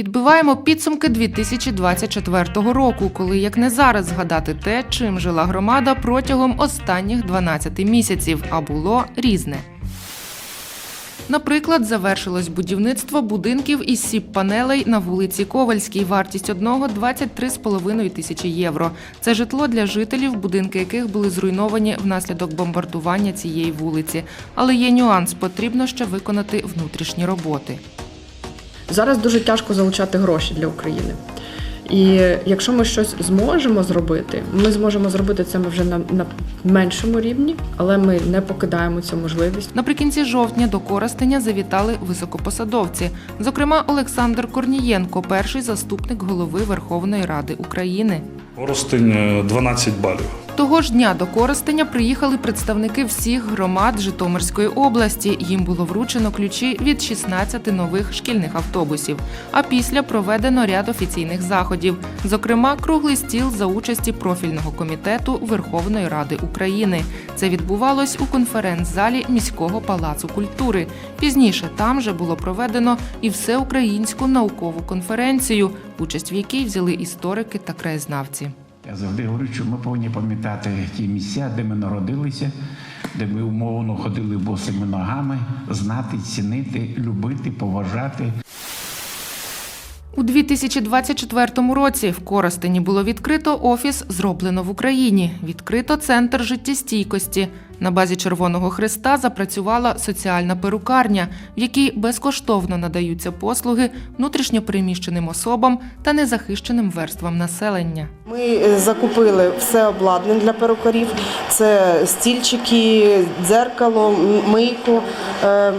Підбиваємо підсумки 2024 року, коли як не зараз згадати те, чим жила громада протягом останніх 12 місяців, а було різне. Наприклад, завершилось будівництво будинків із сіп-панелей на вулиці Ковальській. Вартість одного 23,5 тисячі євро. Це житло для жителів, будинки яких були зруйновані внаслідок бомбардування цієї вулиці. Але є нюанс, потрібно ще виконати внутрішні роботи. Зараз дуже тяжко залучати гроші для України. І якщо ми щось зможемо зробити, ми зможемо зробити це вже на, на меншому рівні, але ми не покидаємо цю можливість. Наприкінці жовтня до Коростеня завітали високопосадовці, зокрема Олександр Корнієнко, перший заступник голови Верховної Ради України. Коростень е, 12 балів. Того ж дня до Коростеня приїхали представники всіх громад Житомирської області. Їм було вручено ключі від 16 нових шкільних автобусів. А після проведено ряд офіційних заходів, зокрема, круглий стіл за участі профільного комітету Верховної Ради України. Це відбувалось у конференц-залі міського палацу культури. Пізніше там же було проведено і всеукраїнську наукову конференцію, участь в якій взяли історики та краєзнавці. Я завжди говорю, що ми повинні пам'ятати ті місця, де ми народилися, де ми умовно ходили босими ногами, знати, цінити, любити, поважати. У 2024 році в Коростені було відкрито офіс Зроблено в Україні. Відкрито центр життєстійкості. На базі Червоного Христа запрацювала соціальна перукарня, в якій безкоштовно надаються послуги внутрішньопереміщеним особам та незахищеним верствам населення. Ми е, закупили все обладнання для перукарів. Це стільчики, дзеркало, мийку, е,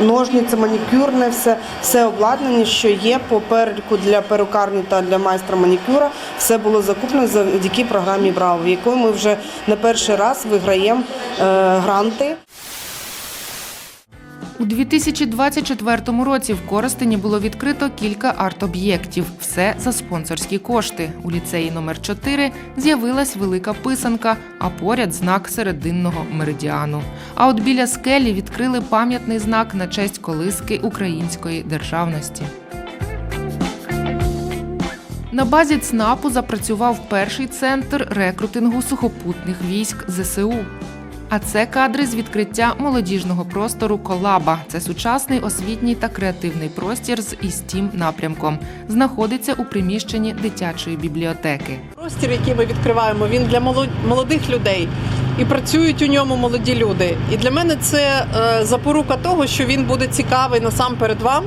ножниці, манікюрне, все, все обладнання, що є по переліку для перукарні та для майстра манікюра, все було закуплено завдяки програмі Браво, в якої ми вже не перший раз виграємо е, гранти. У 2024 році в Коростені було відкрито кілька арт-об'єктів. Все за спонсорські кошти. У ліцеї номер 4 з'явилась велика писанка, а поряд знак серединного меридіану. А от біля скелі відкрили пам'ятний знак на честь колиски української державності. На базі ЦНАПу запрацював перший центр рекрутингу сухопутних військ ЗСУ. А це кадри з відкриття молодіжного простору Колаба. Це сучасний освітній та креативний простір з ІСТІМ напрямком. Знаходиться у приміщенні дитячої бібліотеки. Простір, який ми відкриваємо, він для молод- молодих людей. І працюють у ньому молоді люди. І для мене це е, запорука того, що він буде цікавий насамперед вам,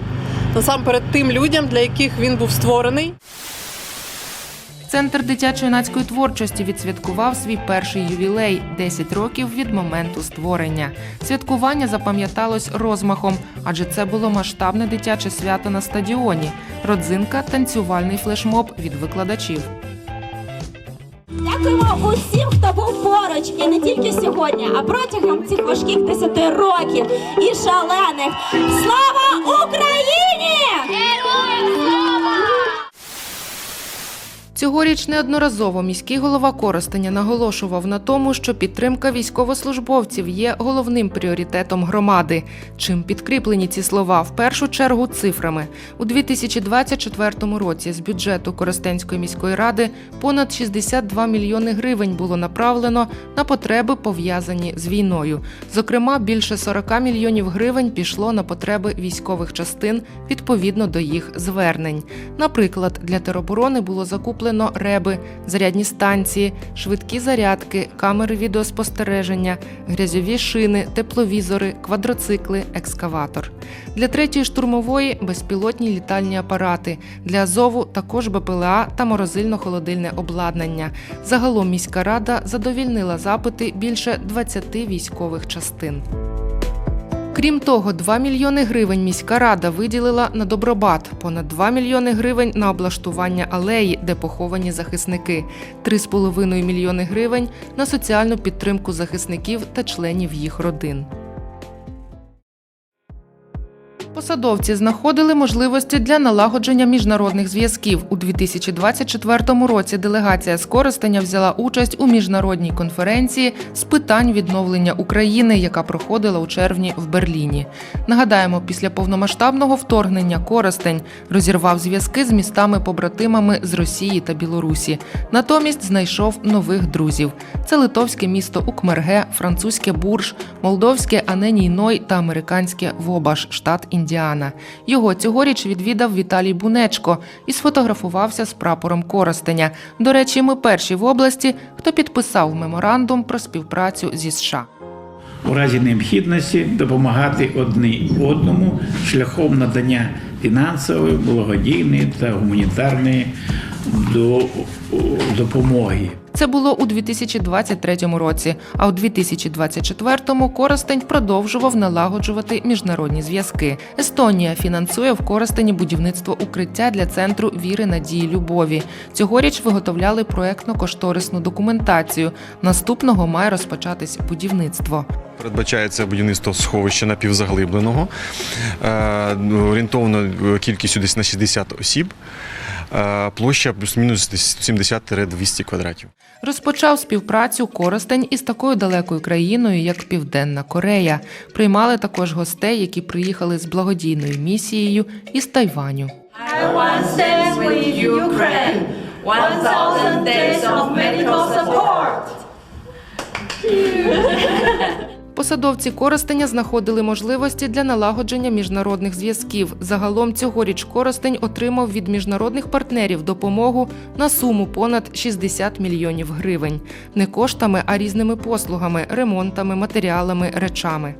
насамперед тим людям, для яких він був створений. Центр дитячо-юнацької творчості відсвяткував свій перший ювілей 10 років від моменту створення. Святкування запам'яталось розмахом, адже це було масштабне дитяче свято на стадіоні. Родзинка танцювальний флешмоб від викладачів. Дякуємо усім, хто був поруч, і не тільки сьогодні, а протягом цих важких 10 років і шалених. Слава Україні! Героям слава! Цьогоріч неодноразово міський голова Коростеня наголошував на тому, що підтримка військовослужбовців є головним пріоритетом громади. Чим підкріплені ці слова в першу чергу цифрами у 2024 році з бюджету Коростенської міської ради понад 62 мільйони гривень було направлено на потреби пов'язані з війною. Зокрема, більше 40 мільйонів гривень пішло на потреби військових частин відповідно до їх звернень. Наприклад, для тероборони було закуплено реби, зарядні станції, швидкі зарядки, камери відеоспостереження, грязьові шини, тепловізори, квадроцикли, екскаватор. Для третьої штурмової безпілотні літальні апарати. Для Азову також БПЛА та морозильно-холодильне обладнання. Загалом міська рада задовільнила запити більше 20 військових частин. Крім того, 2 мільйони гривень міська рада виділила на добробат, понад 2 мільйони гривень на облаштування алеї, де поховані захисники, 3,5 мільйони гривень на соціальну підтримку захисників та членів їх родин. Посадовці знаходили можливості для налагодження міжнародних зв'язків. У 2024 році делегація з Коростеня взяла участь у міжнародній конференції з питань відновлення України, яка проходила у червні в Берліні. Нагадаємо, після повномасштабного вторгнення Коростень розірвав зв'язки з містами-побратимами з Росії та Білорусі. Натомість знайшов нових друзів: це литовське місто Укмерге, французьке Бурж, молдовське Аненійной та американське Вобаш, штат Індіана. Його цьогоріч відвідав Віталій Бунечко і сфотографувався з прапором Коростеня. До речі, ми перші в області, хто підписав меморандум про співпрацю зі США. у разі необхідності допомагати одне одному шляхом надання фінансової, благодійної та гуманітарної до- допомоги. Це було у 2023 році. А у 2024-му Коростень продовжував налагоджувати міжнародні зв'язки. Естонія фінансує в Коростені будівництво укриття для центру віри, надії, любові. Цьогоріч виготовляли проектно-кошторисну документацію. Наступного має розпочатись будівництво. Передбачається будівництво сховища напівзаглибленого, е, орієнтовно е, кількістю десь на 60 осіб, е, площа плюс-мінус десь 70-200 квадратів. Розпочав співпрацю Коростень із такою далекою країною, як Південна Корея. Приймали також гостей, які приїхали з благодійною місією із Тайваню. One Ukraine. 1,000 days of medical support. Посадовці Коростеня знаходили можливості для налагодження міжнародних зв'язків. Загалом цьогоріч Коростень отримав від міжнародних партнерів допомогу на суму понад 60 мільйонів гривень. Не коштами, а різними послугами, ремонтами, матеріалами, речами.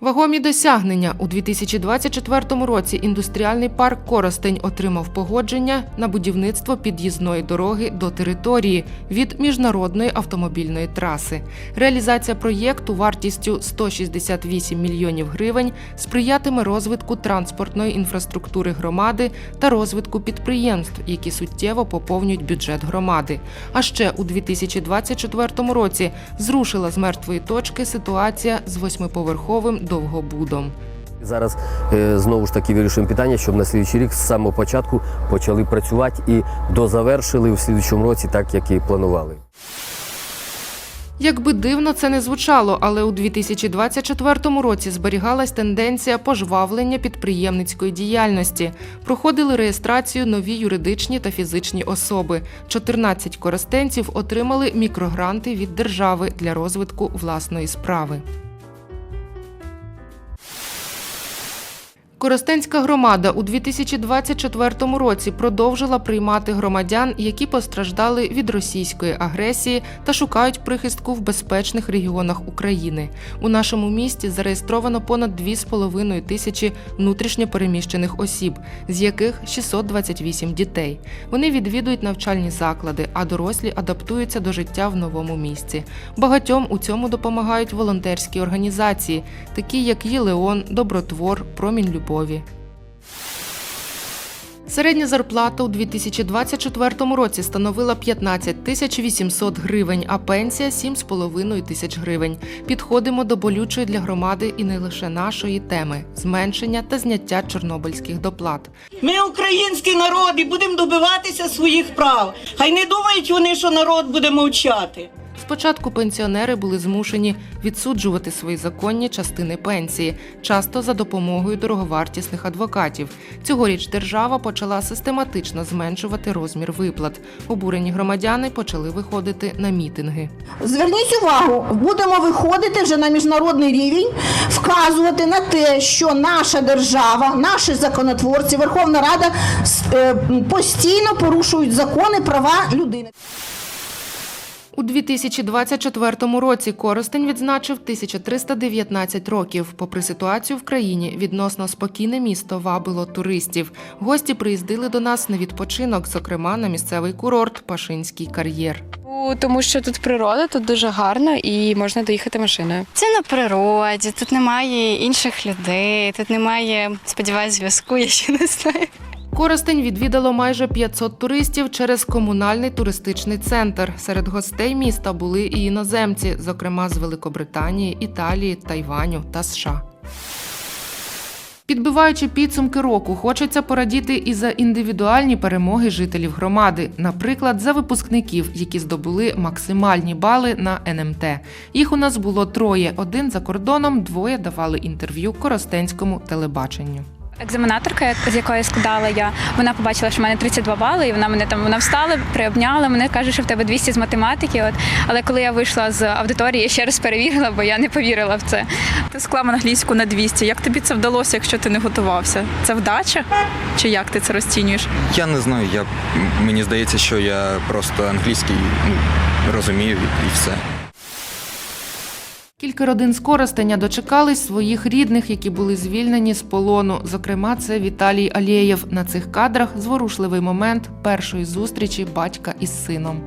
Вагомі досягнення у 2024 році індустріальний парк Коростень отримав погодження на будівництво під'їзної дороги до території від міжнародної автомобільної траси. Реалізація проєкту вартістю 168 мільйонів гривень сприятиме розвитку транспортної інфраструктури громади та розвитку підприємств, які суттєво поповнюють бюджет громади. А ще у 2024 році зрушила з мертвої точки ситуація з восьмиповерховим довгобудом. Зараз е, знову ж таки вирішуємо питання, щоб на слідчий рік з самого початку почали працювати і дозавершили в слідчому році, так як і планували. Як би дивно це не звучало, але у 2024 році зберігалась тенденція пожвавлення підприємницької діяльності. Проходили реєстрацію нові юридичні та фізичні особи. 14 користенців отримали мікрогранти від держави для розвитку власної справи. Коростенська громада у 2024 році продовжила приймати громадян, які постраждали від російської агресії та шукають прихистку в безпечних регіонах України. У нашому місті зареєстровано понад 2,5 тисячі внутрішньо переміщених осіб, з яких 628 дітей. Вони відвідують навчальні заклади, а дорослі адаптуються до життя в новому місці. Багатьом у цьому допомагають волонтерські організації, такі як Єлеон, Добротвор, Промінь любові. Середня зарплата у 2024 році становила 15 тисяч 800 гривень, а пенсія 7,5 тисяч гривень. Підходимо до болючої для громади і не лише нашої теми зменшення та зняття чорнобильських доплат. Ми український народ і будемо добиватися своїх прав. Хай не думають вони, що народ буде мовчати. Спочатку пенсіонери були змушені відсуджувати свої законні частини пенсії, часто за допомогою дороговартісних адвокатів. Цьогоріч держава почала систематично зменшувати розмір виплат. Обурені громадяни почали виходити на мітинги. Зверніть увагу, будемо виходити вже на міжнародний рівень, вказувати на те, що наша держава, наші законотворці, Верховна Рада е, постійно порушують закони, права людини. У 2024 році Коростень відзначив 1319 років. Попри ситуацію в країні, відносно спокійне місто вабило туристів. Гості приїздили до нас на відпочинок, зокрема на місцевий курорт Пашинський кар'єр. Тому що тут природа, тут дуже гарно і можна доїхати машиною. Це на природі, тут немає інших людей, тут немає, сподіваюсь, зв'язку, я ще не знаю. Коростень відвідало майже 500 туристів через комунальний туристичний центр. Серед гостей міста були і іноземці, зокрема з Великобританії, Італії, Тайваню та США. Підбиваючи підсумки року, хочеться порадіти і за індивідуальні перемоги жителів громади, наприклад, за випускників, які здобули максимальні бали на НМТ. Їх у нас було троє: один за кордоном, двоє давали інтерв'ю коростенському телебаченню. Екзаменаторка, з якої складала я, вона побачила, що в мене 32 бали, і вона мене там вона встала, приобняла мене, каже, що в тебе 200 з математики. От але коли я вийшла з аудиторії, я ще раз перевірила, бо я не повірила в це. Ти склав англійську на 200. Як тобі це вдалося, якщо ти не готувався? Це вдача? Чи як ти це розцінюєш? Я не знаю, я, мені здається, що я просто англійський ну, розумію і, і все. Кілька родин з дочекались своїх рідних, які були звільнені з полону. Зокрема, це Віталій Алєєв. На цих кадрах зворушливий момент першої зустрічі батька із сином.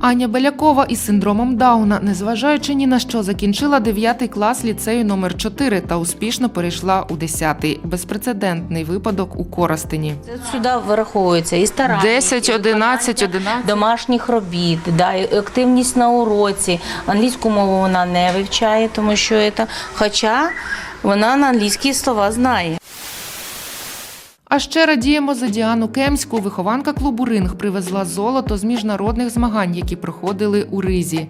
Аня Белякова із синдромом Дауна, незважаючи ні на що, закінчила 9 клас ліцею номер 4 та успішно перейшла у 10-й. Безпрецедентний випадок у Коростені. Сюди враховується і старання, 10, 11, 11. домашніх робіт, да, і активність на уроці. Англійську мову вона не вивчає, тому що це, хоча вона на англійські слова знає. А ще радіємо за Діану Кемську. Вихованка клубу Ринг привезла золото з міжнародних змагань, які проходили у Ризі.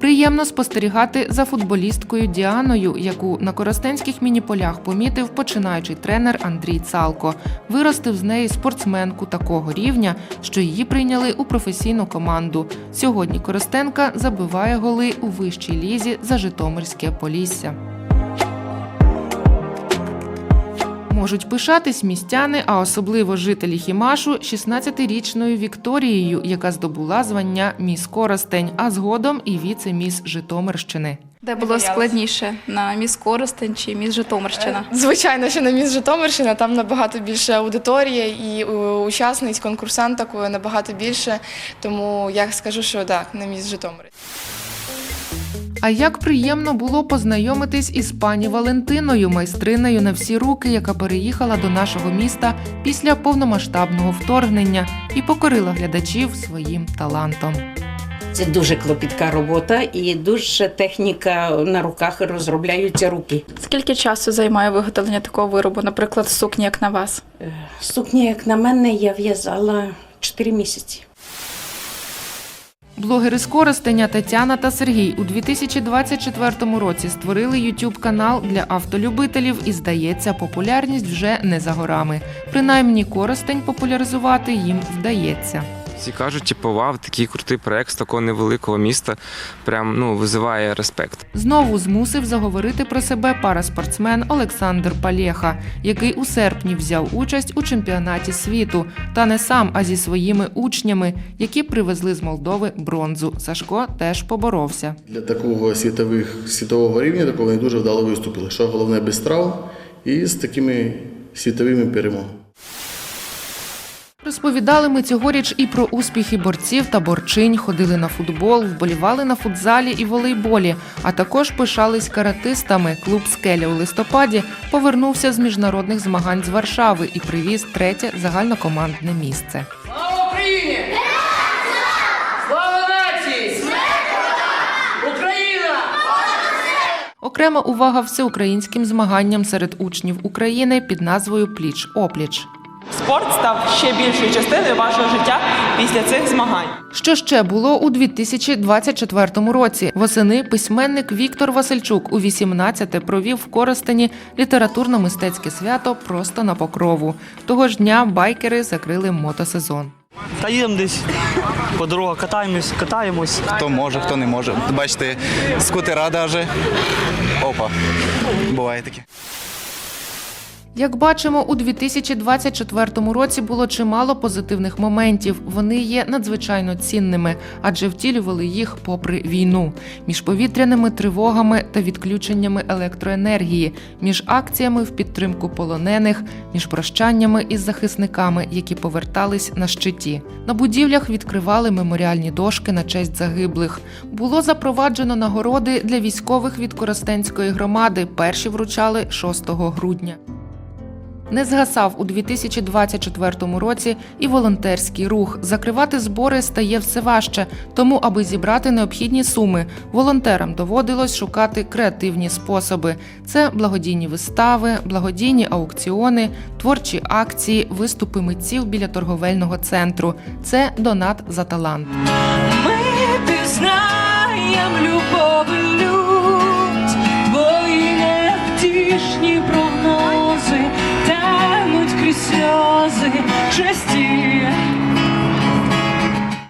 Приємно спостерігати за футболісткою Діаною, яку на коростенських мініполях помітив починаючий тренер Андрій Цалко. Виростив з неї спортсменку такого рівня, що її прийняли у професійну команду. Сьогодні Коростенка забиває голи у вищій лізі за Житомирське Полісся. Можуть пишатись містяни, а особливо жителі Хімашу 16-річною Вікторією, яка здобула звання міс Коростень, а згодом і віце-міс Житомирщини. Де було складніше на міс Коростень чи міс Житомирщина? Звичайно, що на міс Житомирщина там набагато більше аудиторія і у- учасниць, конкурсанток набагато більше. Тому я скажу, що так, на міс Житомир. А як приємно було познайомитись із пані Валентиною, майстринею на всі руки, яка переїхала до нашого міста після повномасштабного вторгнення і покорила глядачів своїм талантом. Це дуже клопітка робота і дуже техніка на руках розробляються руки. Скільки часу займає виготовлення такого виробу, наприклад, сукні, як на вас? Сукня, як на мене, я в'язала 4 місяці. Блогери з користення Тетяна та Сергій у 2024 році створили youtube канал для автолюбителів і, здається, популярність вже не за горами. Принаймні, користень популяризувати їм вдається. Всі кажуть, типу, вау, такий крутий проект з такого невеликого міста. Прям ну визиває респект. Знову змусив заговорити про себе параспортсмен Олександр Палєха, який у серпні взяв участь у чемпіонаті світу, та не сам, а зі своїми учнями, які привезли з Молдови бронзу. Сашко теж поборовся. Для такого світових, світового рівня такого вони дуже вдало виступили. Що головне без травм і з такими світовими перемогами. Розповідали ми цьогоріч і про успіхи борців та борчинь, ходили на футбол, вболівали на футзалі і волейболі, а також пишались каратистами. Клуб Скеля у листопаді повернувся з міжнародних змагань з Варшави і привіз третє загальнокомандне місце. Слава Україні! Слава нації! Україна! Окрема увага всеукраїнським змаганням серед учнів України під назвою Пліч опліч. Спорт став ще більшою частиною вашого життя після цих змагань. Що ще було у 2024 році? Восени письменник Віктор Васильчук у 18-те провів в Коростені літературно-мистецьке свято просто на покрову. Того ж дня байкери закрили мотосезон. Та їдемо десь по дорогах, катаємось, катаємось. Хто може, хто не може. Бачите, скутера даже. Опа. Буває таке. Як бачимо, у 2024 році було чимало позитивних моментів. Вони є надзвичайно цінними, адже втілювали їх попри війну, між повітряними тривогами та відключеннями електроенергії, між акціями в підтримку полонених, між прощаннями із захисниками, які повертались на щиті. На будівлях відкривали меморіальні дошки на честь загиблих. Було запроваджено нагороди для військових від Коростенської громади. Перші вручали 6 грудня. Не згасав у 2024 році і волонтерський рух. Закривати збори стає все важче, тому, аби зібрати необхідні суми, волонтерам доводилось шукати креативні способи: це благодійні вистави, благодійні аукціони, творчі акції, виступи митців біля торговельного центру. Це донат за талант. Ми пізнаєм любов бо і невтішні крізь сльози честі.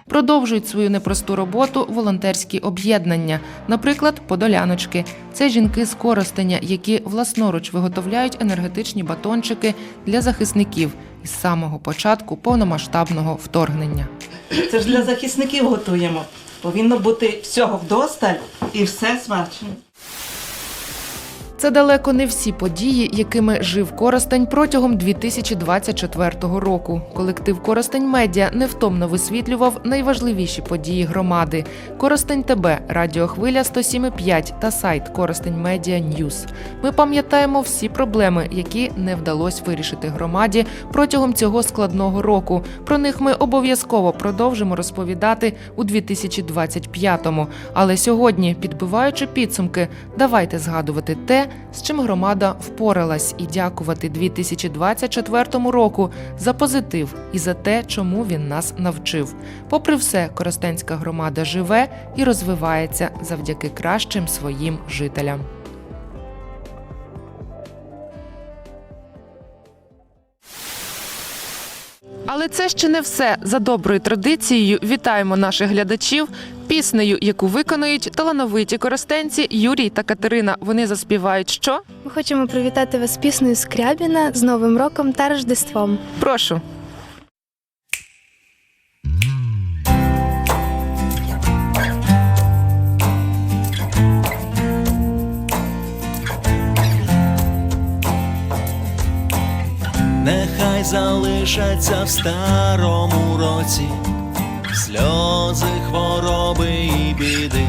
Продовжують свою непросту роботу волонтерські об'єднання, наприклад, подоляночки. Це жінки з Коростеня, які власноруч виготовляють енергетичні батончики для захисників із самого початку повномасштабного вторгнення. Це ж для захисників готуємо. Повинно бути всього вдосталь і все смачно. Це далеко не всі події, якими жив Коростень протягом 2024 року. Колектив Коростень Медіа невтомно висвітлював найважливіші події громади. Коростень ТБ, Радіохвиля 107.5 та сайт Коростень Медіа Ньюс. Ми пам'ятаємо всі проблеми, які не вдалося вирішити громаді протягом цього складного року. Про них ми обов'язково продовжимо розповідати у 2025-му. Але сьогодні, підбиваючи підсумки, давайте згадувати те, з чим громада впоралась, і дякувати 2024 року за позитив і за те, чому він нас навчив. Попри все, Коростенська громада живе і розвивається завдяки кращим своїм жителям. Але це ще не все. За доброю традицією вітаємо наших глядачів піснею, яку виконують талановиті коростенці Юрій та Катерина. Вони заспівають що? Ми хочемо привітати вас піснею Скрябіна з Новим роком та Рождеством. Прошу. Нехай залишаться в старому році сльози, хвороби і біди.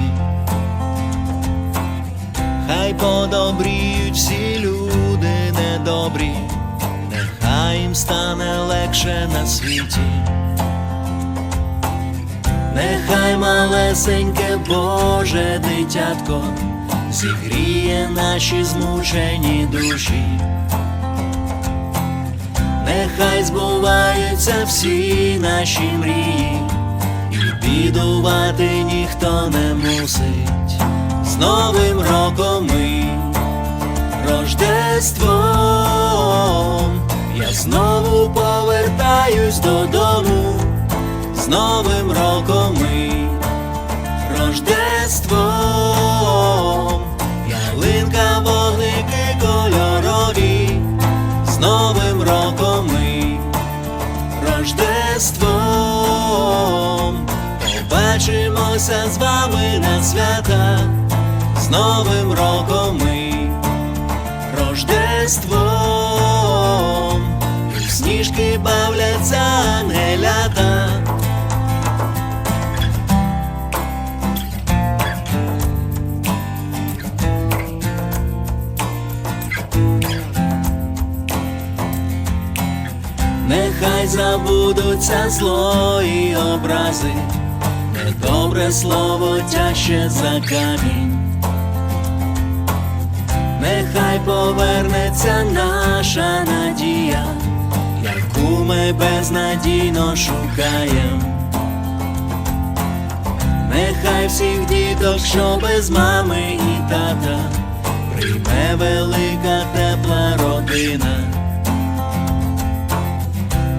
Хай подобріють всі люди недобрі, нехай їм стане легше на світі. Нехай малесеньке Боже дитятко зігріє наші змучені душі. Нехай збуваються всі наші мрії, бідувати ніхто не мусить. З Новим роком ми Рождеством я знову повертаюсь додому. З Новим роком ми Рождеством побачимося з вами на свята. З Новим роком ми Рождеством сніжки бавляться ангелята. Нехай забудуться зло і образи, недобре слово тяще за камінь. Нехай повернеться наша надія, яку ми безнадійно шукаєм. Нехай всіх діток, що без мами і тата, прийме велика тепла родина.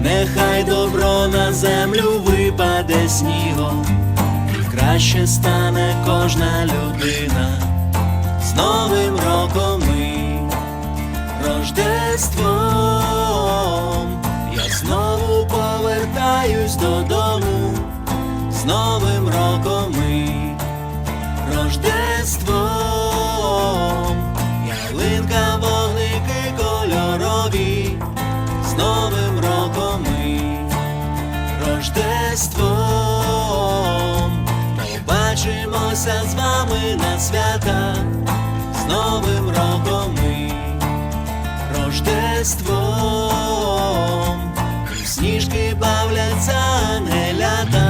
Нехай добро на землю випаде снігом, краще стане кожна людина. З Новим роком ми Рождеством я знову повертаюсь додому. З Новим роком ми Рождеством ялинка, вогники кольорові. З Новим роком ми Рождеством побачимося з вами на свята, з Новим роком ми Рождеством, сніжки бавляться, ангелята